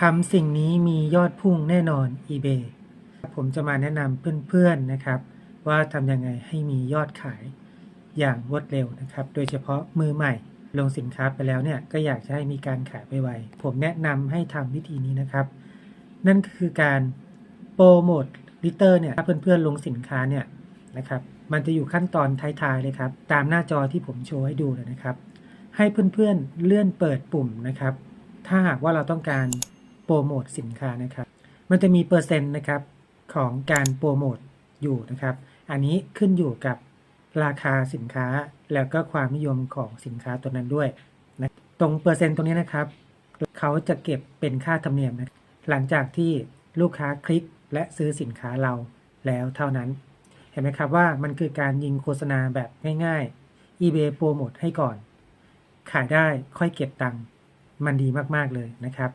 ทำสิ่งนี้มียอดพุ่งแน่นอน eBay ผมจะมาแนะนำเพื่อนๆนะครับ ว่าทำยังไงให้มียอดขายอย่างรวดเร็วนะครับ โดยเฉพาะมือใหม่ ลงสินค้าไปแล้วเนี่ยก็อยากจะให้มีการขายไปไวๆผมแนะนำให้ทำวิธีนี้นะครับ นั่นก็คือการโปรโมทลิเตอร์เนี่ยถ้าเพื่อนๆลงสินค้าเนี่ยนะครับ มันจะอยู่ขั้นตอนท้ายๆเลยครับ ตามหน้าจอที่ผมโชว์ให้ดูเลยนะครับ ให้เพื่อนๆเลื่อนเปิดปุ่มนะครับ ถ้าหากว่าเราต้องการโปรโมทสินค้านะครับ มันจะมีเปอร์เซ็นต์นะครับของการโปรโมทอยู่นะครับ อันนี้ขึ้นอยู่กับราคาสินค้าแล้วก็ความนิยมของสินค้าตัวนั้นด้วยนะตรงเปอร์เซ็นต์ตรงนี้นะครับ เขาจะเก็บเป็นค่าธรรมเนียมนะหลังจากที่ลูกค้าคลิกและซื้อสินค้าเราแล้วเท่านั้น เห็นไหมครับว่ามันคือการยิงโฆษณาแบบง่ายๆ eBay โปรโมทให้ก่อน ขายได้ค่อยเก็บตังค์ มันดีมากๆเลยนะครับ